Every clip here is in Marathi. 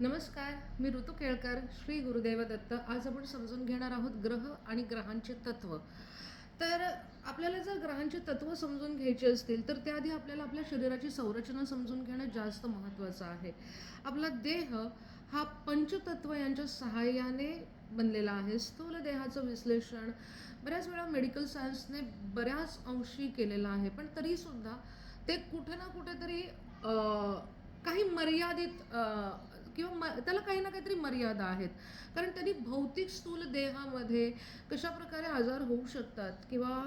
नमस्कार मी ऋतू केळकर श्री गुरुदेव दत्त. आज आपण समजून घेणार आहोत ग्रह आणि ग्रहांचे तत्व. तर आपल्याला जर ग्रहांचे तत्व समजून घ्यायचे असतील तर त्याआधी आपल्याला आपल्या शरीराची संरचना समजून घेणं जास्त महत्त्वाचं आहे. आपला देह हा पंचतत्व यांच्या सहाय्याने बनलेला आहे. स्थूल देहाचं विश्लेषण बऱ्याच वेळा मेडिकल सायन्सने बऱ्याच अंशी केलेलं आहे. पण तरीसुद्धा ते कुठे ना कुठेतरी काही मर्यादित किंवा म त्याला काही ना काहीतरी मर्यादा आहेत. कारण त्यांनी भौतिक स्थूल देहामध्ये कशा प्रकारे आजार होऊ शकतात किंवा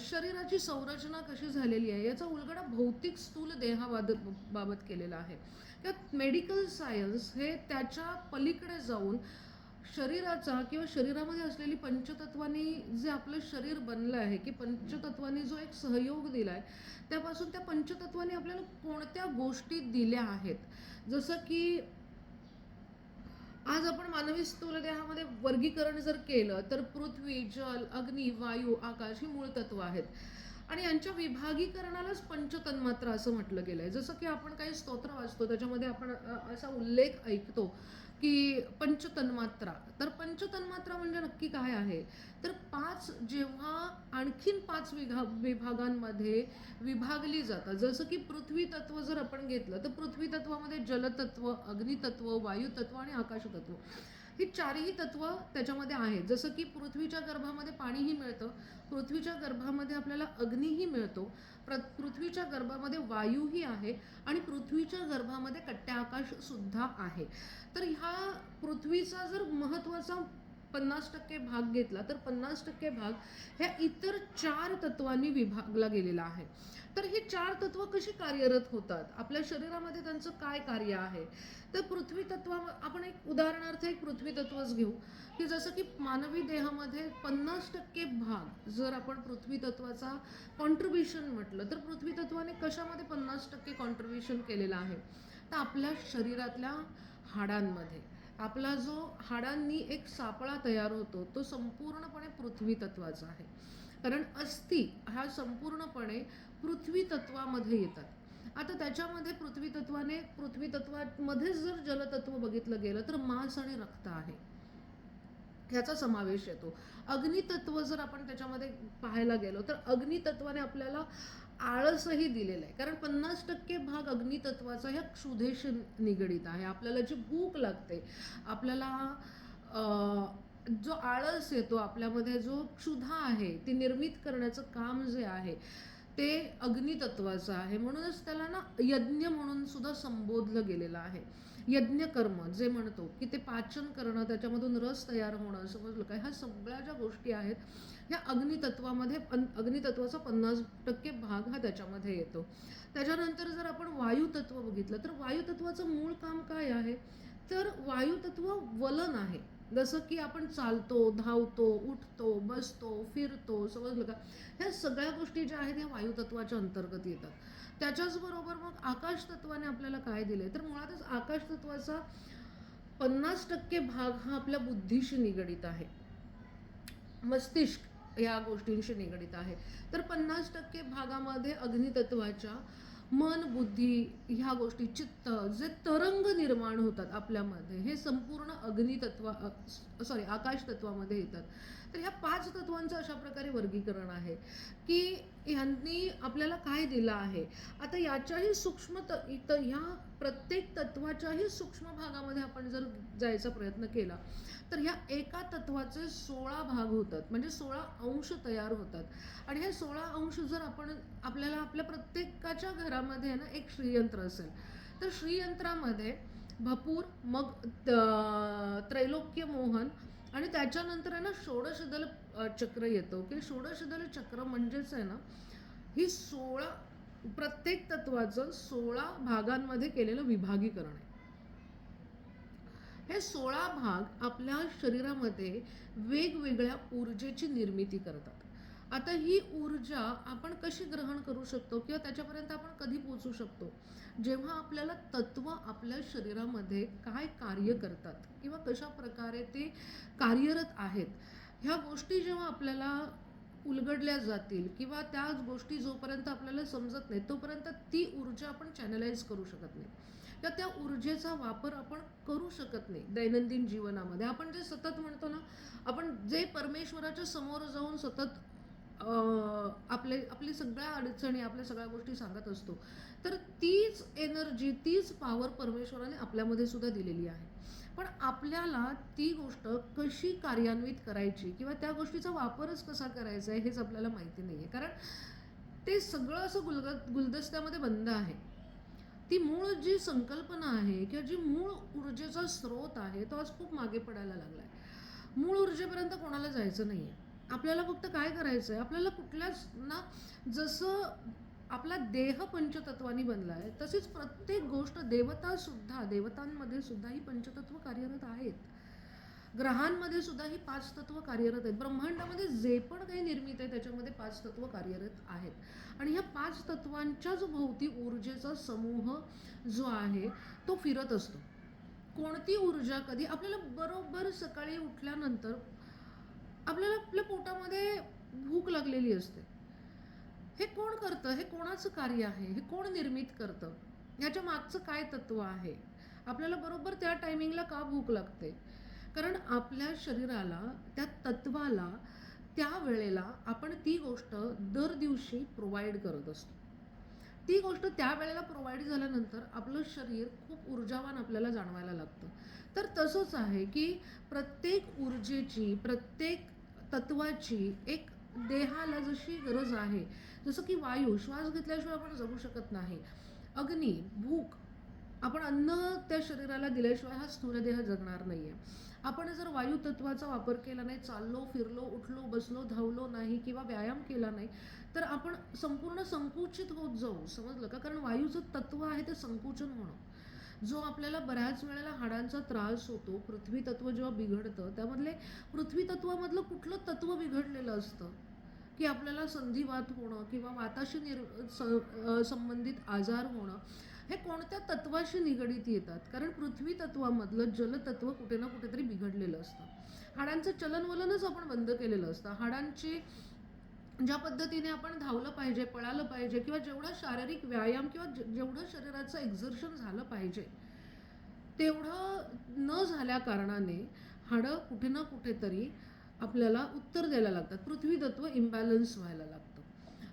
शरीराची संरचना कशी झालेली आहे याचा उलगडा भौतिक स्थूल देहाबाद बाबत केलेला आहे. किंवा मेडिकल सायन्स हे त्याच्या पलीकडे जाऊन शरीराचा किंवा शरीरामध्ये असलेली पंचतत्वांनी जे आपलं शरीर बनलं आहे की पंचतत्वांनी जो एक सहयोग दिला आहे त्यापासून त्या पंचतत्वांनी आपल्याला कोणत्या गोष्टी दिल्या आहेत? जसं की आज आपण मानवी स्थूल देहामध्ये वर्गीकरण जर केलं तर पृथ्वी जल अग्नी वायू आकाश ही मूळ तत्व आहेत. आणि यांच्या विभागीकरणालाच पंचतन्मात्रा असं म्हटलं गेलं आहे जसं की आपण काही स्तोत्र वाचतो त्याच्यामध्ये आपण असा उल्लेख ऐकतो की पंचतन्मात्रा. तर पंचतन्मात्रा म्हणजे नक्की काय आहे? तर पाच जेव्हा आणखीन पाच विघा विभागांमध्ये विभागली जातात जसं की पृथ्वी तत्व जर आपण घेतलं तर पृथ्वी तत्वामध्ये जलतत्व अग्नितत्व वायुतत्व आणि आकाशतत्व. ही चारही तत्व त्याच्यामध्ये आहेत. जसं की पृथ्वीच्या गर्भामध्ये पाणीही मिळतं पृथ्वीच्या गर्भामध्ये आपल्याला अग्नीही मिळतो प्र पृथ्वीच्या गर्भामध्ये वायूही आहे आणि पृथ्वीच्या गर्भामध्ये कट्ट्या आकाशसुद्धा आहे. तर ह्या पृथ्वीचा जर महत्त्वाचा पन्नास टक्के भाग घेतला तर पन्नास टक्के भाग ह्या इतर चार तत्वांनी विभागला गेलेला आहे. तर हे चार तत्व कशी कार्यरत होतात? आपल्या शरीरामध्ये त्यांचं काय कार्य आहे? तर पृथ्वी तत्व आपण एक उदाहरणार्थ एक पृथ्वी तत्वच घेऊ की जसं की मानवी देहामध्ये पन्नास टक्के भाग जर आपण पृथ्वी तत्वाचा कॉन्ट्रीब्युशन म्हटलं तर पृथ्वी तत्वाने कशामध्ये पन्नास टक्के कॉन्ट्रीब्युशन केलेलं आहे? तर आपल्या शरीरातल्या हाडांमध्ये. आपला जो हाडांनी एक सापळा तयार होतो तो संपूर्णपणे पृथ्वी तत्वाचा आहे. कारण अस्थि हा संपूर्णपणे पृथ्वी तत्वामध्ये येतात. आता त्याच्यामध्ये पृथ्वी तत्वाने पृथ्वी तत्वामध्येच जर जलतत्व बघितलं गेलं तर मांस आणि रक्त आहे. ह्याचा समावेश येतो. अग्नितत्व जर आपण त्याच्यामध्ये पाहायला गेलो तर अग्नितत्वाने आपल्याला आळसही दिलेलं आहे. कारण पन्नास टक्के भाग अग्नितत्वाचा ह्या क्षुधेशी निगडीत आहे. आपल्याला जी भूक लागते आपल्याला जो आळस येतो आपल्यामध्ये जो क्षुधा आहे ती निर्मित करण्याचं काम जे आहे ते अग्नितत्वाचं आहे. म्हणूनच त्याला ना यज्ञ म्हणून सुद्धा संबोधलं गेलेलं आहे. यज्ञकर्म जे म्हणतो की ते पाचन करणं त्याच्यामधून रस तयार होणं समजलं काय ह्या सगळ्या ज्या गोष्टी आहेत ह्या अग्नितत्वामध्ये पन अग्नितत्वाचा पन्नास टक्के भाग हा त्याच्यामध्ये येतो. त्याच्यानंतर जर आपण वायुतत्व बघितलं तर वायुतत्वाचं मूळ काम काय आहे? तर वायुतत्व वलन आहे. जसं की आपण चालतो धावतो उठतो बसतो फिरतो समजलं का ह्या सगळ्या गोष्टी ज्या आहेत ह्या वायुतत्वाच्या अंतर्गत येतात. त्याच्याचबरोबर मग आकाश तत्वाने आपल्याला काय दिले तर मुळातच आकाश तत्वाचा पन्नास टक्के भाग हा आपल्या बुद्धीशी निगडीत आहे. मस्तिष्क या गोष्टींशी निगडीत आहे. तर पन्नास टक्के भागामध्ये अग्नितत्वाच्या मन बुद्धी ह्या गोष्टी चित्त जे तरंग निर्माण होतात आपल्यामध्ये हे संपूर्ण अग्नितत्वा सॉरी आकाश तत्वामध्ये येतात. तर ह्या पाच तत्वांचं अशा प्रकारे वर्गीकरण आहे की ह्यांनी आपल्याला काय दिलं आहे? आता याच्याही सूक्ष्म त तर ह्या प्रत्येक तत्वाच्याही सूक्ष्म भागामध्ये आपण जर जायचा प्रयत्न केला तर ह्या एका तत्वाचे सोळा भाग होतात. म्हणजे सोळा अंश तयार होतात. आणि हे सोळा अंश जर आपण आपल्याला आपल्या प्रत्येकाच्या घरामध्ये ना एक श्रीयंत्र असेल तर श्रीयंत्रामध्ये भपूर मग त- त्रैलोक्य मोहन आणि त्याच्यानंतर आहे ना षोडशदल चक्र येतो. की षोडशदल चक्र म्हणजेच आहे ना ही सोळा प्रत्येक तत्वाचं सोळा भागांमध्ये केलेलं विभागीकरण आहे. हे सोळा भाग आपल्या शरीरामध्ये वेगवेगळ्या ऊर्जेची निर्मिती करतात. आता ही ऊर्जा आपण कशी ग्रहण करू शकतो किंवा त्याच्यापर्यंत आपण कधी पोचू शकतो? जेव्हा आपल्याला तत्व आपल्या शरीरामध्ये काय कार्य करतात किंवा कशा प्रकारे ते कार्यरत आहेत ह्या गोष्टी जेव्हा आपल्याला उलगडल्या जातील किंवा त्याच गोष्टी जोपर्यंत आपल्याला समजत नाही तोपर्यंत ती ऊर्जा आपण चॅनलाइज करू शकत नाही. किंवा त्या ऊर्जेचा वापर आपण करू शकत नाही दैनंदिन जीवनामध्ये. आपण जे सतत म्हणतो ना आपण जे परमेश्वराच्या समोर जाऊन सतत आपले आपली सगळ्या अडचणी आपल्या सगळ्या गोष्टी सांगत असतो. तर तीच एनर्जी तीच पॉवर परमेश्वराने आपल्यामध्ये सुद्धा दिलेली आहे. पण आपल्याला ती गोष्ट कशी कार्यान्वित करायची किंवा त्या गोष्टीचा वापरच कसा करायचा आहे हेच आपल्याला माहिती नाही आहे कारण ते सगळं असं गुलग गुलदस्त्यामध्ये बंद आहे. ती मूळ जी संकल्पना आहे किंवा जी मूळ ऊर्जेचा स्रोत आहे तो आज खूप मागे पडायला लागला आहे मूळ ऊर्जेपर्यंत कोणाला जायचं नाही आहे आपल्याला फक्त काय करायचं आहे आपल्याला कुठल्याच ना जसं आपला देह पंचतत्वानी बनला आहे तशीच प्रत्येक गोष्ट देवतासुद्धा देवतांमध्ये सुद्धा ही पंचतत्व कार्यरत आहेत. ग्रहांमध्ये सुद्धा ही पाच तत्व कार्यरत आहेत. ब्रह्मांडामध्ये जे पण काही निर्मित आहे त्याच्यामध्ये पाच तत्व कार्यरत आहेत. आणि ह्या पाच तत्वांच्या जो भोवती ऊर्जेचा समूह जो आहे तो फिरत असतो. कोणती ऊर्जा कधी? आपल्याला बरोबर सकाळी उठल्यानंतर आपल्याला आपल्या पोटामध्ये भूक लागलेली असते. हे कोण करतं? हे कोणाचं कार्य आहे? हे कोण निर्मित करतं? ह्याच्या मागचं काय तत्व आहे? आपल्याला बरोबर त्या टायमिंगला का भूक लागते? कारण आपल्या शरीराला त्या तत्वाला त्या वेळेला आपण ती गोष्ट दर दिवशी प्रोव्हाइड करत असतो. ती गोष्ट त्या वेळेला प्रोव्हाइड झाल्यानंतर आपलं शरीर खूप ऊर्जावान आपल्याला जाणवायला लागतं. तर तसंच आहे की प्रत्येक ऊर्जेची प्रत्येक तत्वाची एक देहाला जशी गरज आहे जसं की वायू श्वास घेतल्याशिवाय आपण जगू शकत नाही. अग्नी भूक आपण अन्न त्या शरीराला दिल्याशिवाय हा स्थूलदेह जगणार नाही आहे आपण जर वायुतत्वाचा वापर केला नाही चाललो फिरलो उठलो बसलो धावलो नाही किंवा व्यायाम केला नाही तर आपण संपूर्ण संकुचित होत जाऊ समजलं का? कारण वायूचं तत्व आहे ते संकुचन होणं जो आपल्याला बऱ्याच वेळेला हाडांचा त्रास होतो पृथ्वी तत्व जेव्हा बिघडतं त्यामधले पृथ्वी तत्वामधलं कुठलं तत्व बिघडलेलं असतं? की आपल्याला संधिवात होणं किंवा वाताशी निर संबंधित आजार होणं हे कोणत्या तत्वाशी निगडीत येतात? कारण पृथ्वी तत्वामधलं जलतत्व कुठे ना कुठेतरी बिघडलेलं असतं. हाडांचं चलनवलनच आपण बंद केलेलं असतं. हाडांची ज्या पद्धतीने आपण धावलं पाहिजे पळालं पाहिजे किंवा जेवढा शारीरिक व्यायाम किंवा जेवढं शरीराचं एक्झर्शन झालं पाहिजे तेवढं न झाल्या कारणाने हाडं कुठे ना कुठेतरी आपल्याला उत्तर द्यायला लागतात. पृथ्वी तत्व इम्बॅलन्स व्हायला लागतं.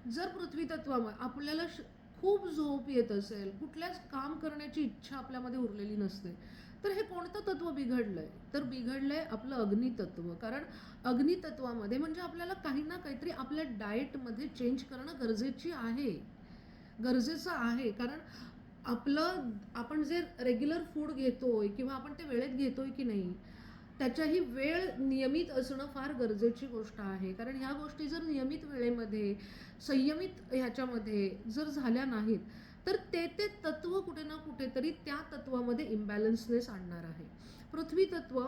जर पृथ्वी तत्वामुळे आपल्याला श- खूप झोप येत असेल कुठल्याच काम करण्याची इच्छा आपल्यामध्ये उरलेली नसते. तर हे कोणतं तत्व आहे तर बिघडलं आहे आपलं अग्नितत्व. कारण अग्नितत्वामध्ये म्हणजे आपल्याला काही ना काहीतरी आपल्या डाएटमध्ये चेंज करणं गरजेची आहे. गरजेचं आहे. कारण आपलं आपण जे रेग्युलर फूड घेतोय किंवा आपण ते वेळेत घेतोय की नाही त्याच्याही वेळ नियमित असणं फार गरजेची गोष्ट आहे. कारण ह्या गोष्टी जर नियमित वेळेमध्ये संयमित ह्याच्यामध्ये जर झाल्या नाहीत तर ते ते तत्व कुठे ना कुठेतरी त्या तत्वामध्ये इम्बॅलन्सनेस आणणार आहे. पृथ्वी तत्व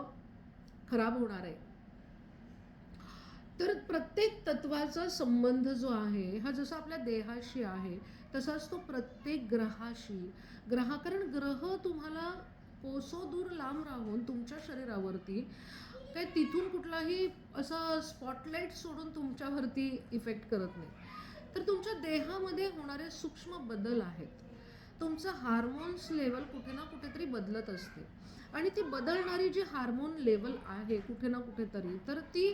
खराब होणार आहे. तर प्रत्येक तत्वाचा संबंध जो आहे हा जसा आपल्या देहाशी आहे तसाच तो प्रत्येक ग्रहाशी. ग्रहा कारण ग्रह तुम्हाला कोसो दूर लांब राहून तुमच्या शरीरावरती काय तिथून कुठलाही असं स्पॉटलाईट सोडून तुमच्यावरती इफेक्ट करत नाही. तर तुमच्या देहामध्ये होणारे सूक्ष्म बदल आहेत. तुमचं हार्मोन्स लेवल कुठे ना कुठेतरी बदलत असते. आणि ती बदलणारी जी हार्मोन लेवल आहे कुठे ना कुठेतरी तर ती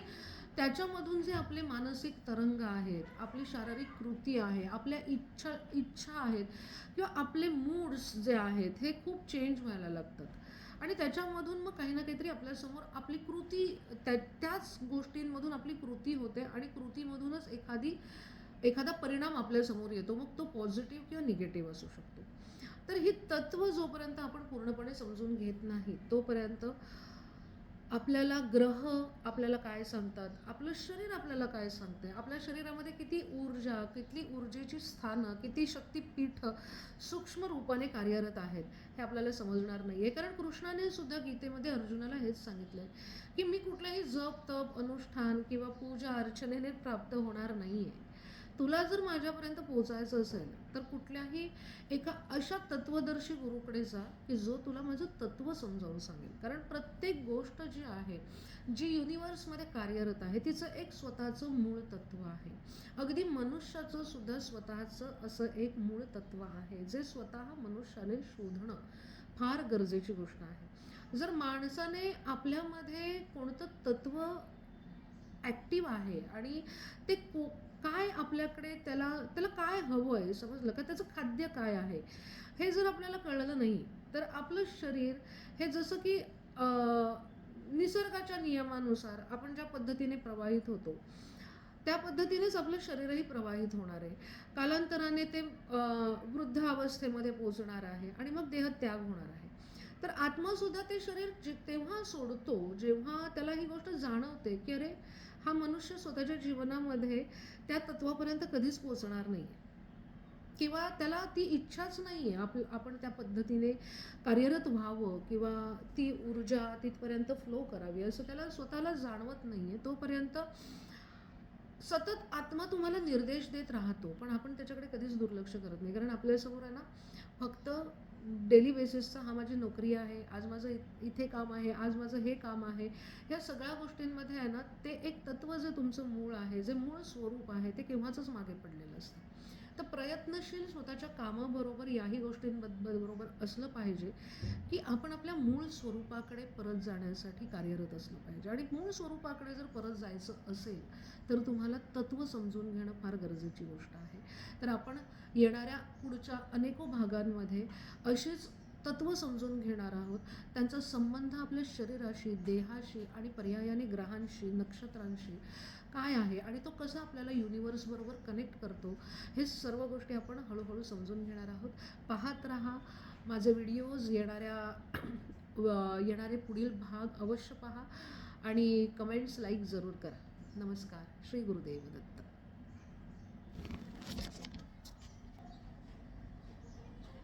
त्याच्यामधून जे आपले मानसिक तरंग आहेत आपली शारीरिक कृती आहे आपल्या इच्छा इच्छा आहेत किंवा आपले मूड्स जे आहेत हे खूप चेंज व्हायला लागतात. आणि त्याच्यामधून मग काही ना काहीतरी आपल्यासमोर आपली कृती त्या त्याच गोष्टींमधून आपली कृती होते आणि कृतीमधूनच एखादी एखादा परिणाम आपल्यासमोर येतो. मग तो पॉझिटिव्ह किंवा निगेटिव्ह असू शकतो. तर ही तत्व जोपर्यंत आपण पूर्णपणे समजून घेत नाही तोपर्यंत आपल्याला ग्रह आपल्याला काय सांगतात? आपलं शरीर आपल्याला काय सांगते आपल्या शरीरामध्ये किती ऊर्जा किती ऊर्जेची स्थानं किती शक्तीपीठ सूक्ष्म रूपाने कार्यरत आहेत हे आपल्याला समजणार नाही आहे कारण कृष्णाने सुद्धा गीतेमध्ये अर्जुनाला हेच सांगितलं आहे की मी कुठलाही जप तप अनुष्ठान किंवा पूजा अर्चनेने प्राप्त होणार नाही आहे तुला जर माझ्यापर्यंत पोहोचायचं असेल तर कुठल्याही एका अशा तत्वदर्शी गुरुकडे जा की जो तुला माझं तत्व समजावून सांगेल. कारण प्रत्येक गोष्ट जी आहे जी युनिवर्समध्ये कार्यरत आहे तिचं एक स्वतःचं मूळ तत्व आहे. अगदी मनुष्याचं सुद्धा स्वतःचं असं एक मूळ तत्व आहे जे स्वतः मनुष्याने शोधणं फार गरजेची गोष्ट आहे. जर माणसाने आपल्यामध्ये कोणतं तत्व ॲक्टिव्ह आहे आणि ते को काय आपल्याकडे त्याला त्याला काय हवं आहे समजलं का? त्याचं खाद्य काय आहे? हे जर आपल्याला कळलं नाही तर आपलं शरीर हे जसं की निसर्गाच्या नियमानुसार आपण ज्या पद्धतीने प्रवाहित होतो त्या पद्धतीनेच आपलं शरीरही प्रवाहित होणार आहे. कालांतराने ते वृद्ध अवस्थेमध्ये पोचणार आहे आणि मग देहत्याग होणार आहे. तर आत्मासुद्धा ते शरीर जे तेव्हा सोडतो जेव्हा त्याला ही गोष्ट जाणवते की अरे हा मनुष्य स्वतःच्या जीवनामध्ये त्या तत्वापर्यंत कधीच पोचणार नाही. किंवा त्याला ती इच्छाच नाही आहे आप आपण त्या पद्धतीने कार्यरत व्हावं किंवा ती ऊर्जा तिथपर्यंत फ्लो करावी. असं त्याला स्वतःला जाणवत नाही आहे तोपर्यंत सतत आत्मा तुम्हाला निर्देश देत राहतो. पण आपण त्याच्याकडे कधीच दुर्लक्ष करत नाही. कारण आपल्यासमोर आहे ना फक्त डेली बेसिसचा हा माझी नोकरी आहे आज माझं इथे काम आहे आज माझं हे काम आहे या सगळ्या गोष्टींमध्ये आहे ना ते एक तत्व जे तुमचं मूळ आहे जे मूळ स्वरूप आहे ते केव्हाच मागे पडलेलं असतं. तर प्रयत्नशील स्वतःच्या कामाबरोबर याही गोष्टींबरोबर असलं पाहिजे की आपण आपल्या मूळ स्वरूपाकडे परत जाण्यासाठी कार्यरत असलं पाहिजे. आणि मूळ स्वरूपाकडे जर परत जायचं असेल तर तुम्हाला तत्त्व समजून घेणं फार गरजेची गोष्ट आहे. तर आपण येणाऱ्या पुढच्या अनेको भागांमध्ये अशीच तत्व समजून घेणार आहोत. त्यांचा संबंध आपल्या शरीराशी देहाशी आणि पर्यायाने ग्रहांशी नक्षत्रांशी काय आहे आणि तो कसा आपल्याला युनिवर्सबरोबर कनेक्ट करतो हे सर्व गोष्टी आपण हळूहळू समजून घेणार आहोत. पाहत राहा माझे व्हिडिओज येणाऱ्या येणारे पुढील भाग अवश्य पहा आणि कमेंट्स लाईक जरूर करा. नमस्कार श्री गुरुदेव दत्त.